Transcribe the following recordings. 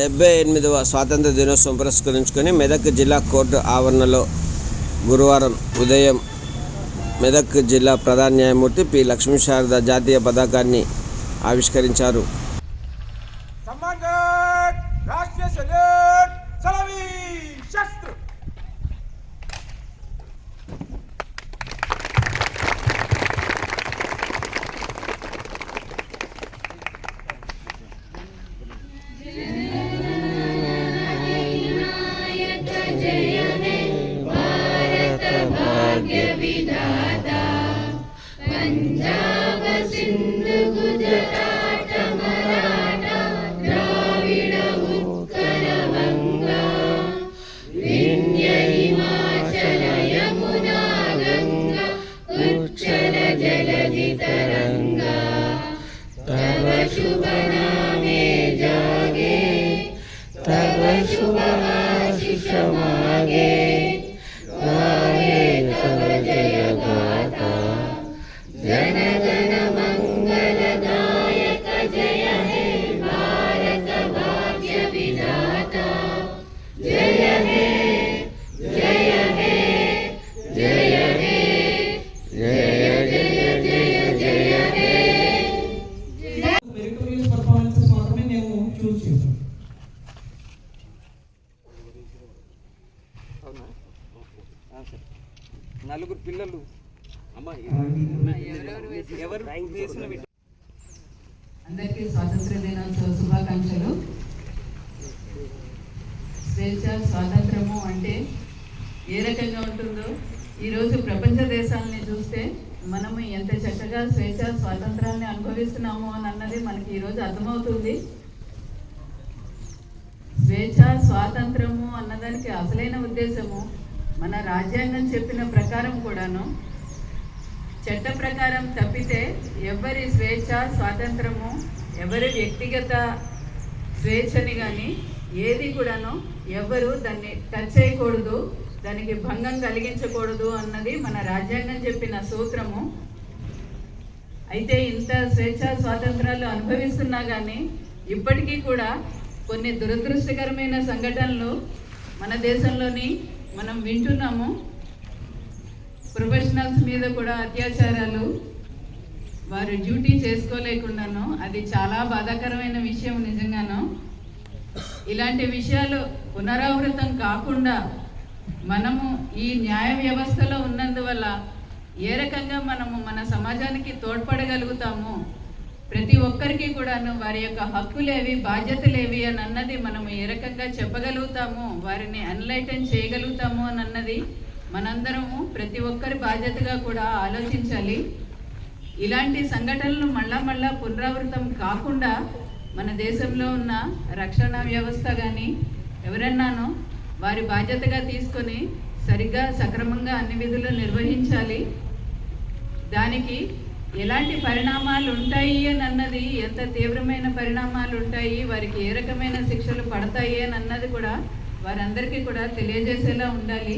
డెబ్బై ఎనిమిదవ స్వాతంత్ర దినోత్సవం పురస్కరించుకొని మెదక్ జిల్లా కోర్టు ఆవరణలో గురువారం ఉదయం మెదక్ జిల్లా ప్రధాన న్యాయమూర్తి పి లక్ష్మీ శారద జాతీయ పతాకాన్ని ఆవిష్కరించారు. সুন্দর। నలుగురు పిల్లలు. అమ్మా ఎవరు? చేసిన అందరికీ స్వాతంత్ర దినోత్సవ శుభాకాంక్షలు. స్వేచ్ఛ స్వాతంత్రము అంటే ఏ రకంగా ఉంటుందో ఈరోజు ప్రపంచ దేశాలని చూస్తే మనము ఎంత చక్కగా స్వేచ్ఛ స్వాతంత్రాన్ని అనుభవిస్తున్నాము అని అన్నది మనకి ఈరోజు అర్థమవుతుంది. స్వేచ్ఛ స్వాతంత్రము చేయడానికి అసలైన ఉద్దేశము మన రాజ్యాంగం చెప్పిన ప్రకారం కూడాను. చట్ట ప్రకారం తప్పితే ఎవరి స్వేచ్ఛ స్వాతంత్రము ఎవరి వ్యక్తిగత స్వేచ్ఛని కానీ ఏది కూడాను ఎవరు దాన్ని టచ్ చేయకూడదు దానికి భంగం కలిగించకూడదు అన్నది మన రాజ్యాంగం చెప్పిన సూత్రము. అయితే ఇంత స్వేచ్ఛ స్వాతంత్రాలు అనుభవిస్తున్నా కానీ ఇప్పటికీ కూడా కొన్ని దురదృష్టకరమైన సంఘటనలు మన దేశంలోని మనం వింటున్నాము. ప్రొఫెషనల్స్ మీద కూడా అత్యాచారాలు. వారు డ్యూటీ చేసుకోలేకుండాను అది చాలా బాధాకరమైన విషయం నిజంగాను. ఇలాంటి విషయాలు పునరావృతం కాకుండా మనము ఈ న్యాయ వ్యవస్థలో ఉన్నందువల్ల ఏ రకంగా మనము మన సమాజానికి తోడ్పడగలుగుతాము? ప్రతి ఒక్కరికి కూడాను వారి యొక్క హక్కులేవి బాధ్యతలేవి అని అన్నది మనము ఏ రకంగా చెప్పగలుగుతాము వారిని అన్లైటన్ చేయగలుగుతాము అని అన్నది మనందరము ప్రతి ఒక్కరి బాధ్యతగా కూడా ఆలోచించాలి. ఇలాంటి సంఘటనలు మళ్ళా మళ్ళా పునరావృతం కాకుండా మన దేశంలో ఉన్న రక్షణ వ్యవస్థ కానీ ఎవరన్నానో వారి బాధ్యతగా తీసుకొని సరిగ్గా సక్రమంగా అన్ని విధులు నిర్వహించాలి. దానికి ఎలాంటి పరిణామాలు ఉంటాయి అని అన్నది ఎంత తీవ్రమైన పరిణామాలు ఉంటాయి వారికి ఏ రకమైన శిక్షలు పడతాయి అని అన్నది కూడా వారందరికీ కూడా తెలియజేసేలా ఉండాలి.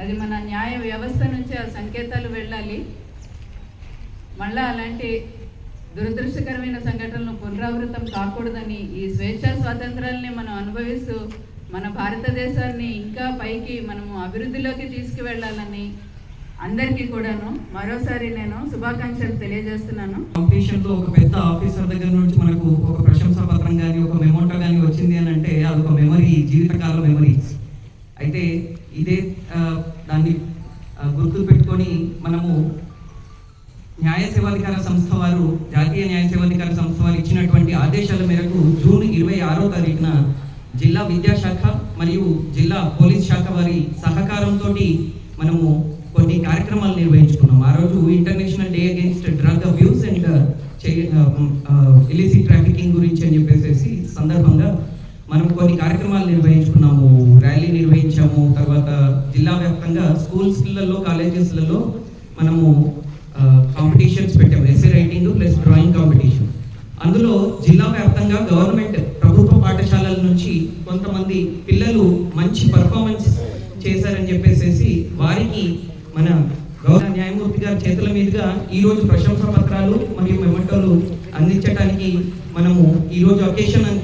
అది మన న్యాయ వ్యవస్థ నుంచి ఆ సంకేతాలు వెళ్ళాలి. మళ్ళా అలాంటి దురదృష్టకరమైన సంఘటనలు పునరావృతం కాకూడదని ఈ స్వేచ్ఛ స్వాతంత్రాలని మనం అనుభవిస్తూ మన భారతదేశాన్ని ఇంకా పైకి మనము అభివృద్ధిలోకి తీసుకువెళ్ళాలని అందరికీ కూడాను మరోసారి నేను శుభాకాంక్షలు తెలియజేస్తున్నాను. కాంపిటీషన్లో ఒక పెద్ద ఆఫీసర్ దగ్గర నుంచి మనకు ఒక ప్రశంసా పత్రం కానీ ఒక మెమోటో కానీ వచ్చింది అని అంటే అది ఒక మెమరీ జీవితకాల మెమరీ అయితే ఇదే దాన్ని గుర్తు పెట్టుకొని మనము న్యాయ సేవాధికార సంస్థ వారు జాతీయ న్యాయ సేవాధికార సంస్థ వారు ఇచ్చినటువంటి ఆదేశాల మేరకు జూన్ ఇరవై ఆరో తారీఖున జిల్లా విద్యాశాఖ మరియు జిల్లా పోలీస్ శాఖ వారి సహకారంతో మనము కొన్ని కార్యక్రమాలు నిర్వహించుకున్నాం. ఆ రోజు international day against drug abuse and illicit trafficking గురించి అని చెప్పేసి సందర్భంగా మనం కొన్ని కార్యక్రమాలు నిర్వహించుకున్నాము. ర్యాలీ నిర్వహించాము. తర్వాత జిల్లా వ్యాప్తంగా స్కూల్స్లలో కాలేజెస్లలో మనము కాంపిటీషన్స్ పెట్టాము. Essay writing plus drawing competition. అందులో జిల్లా వ్యాప్తంగా గవర్నమెంట్ ప్రభుత్వ పాఠశాలల నుంచి కొంతమంది పిల్లలు మంచి పర్ఫార్మెన్స్ చేశారని చెప్పేసి వారికి మన గౌరవ గారి చేతుల మీదుగా ఈ రోజు ప్రశంసా పత్రాలు మరియు మెమంటోలు అందించడానికి మనము ఈ రోజు అకేషన్ అని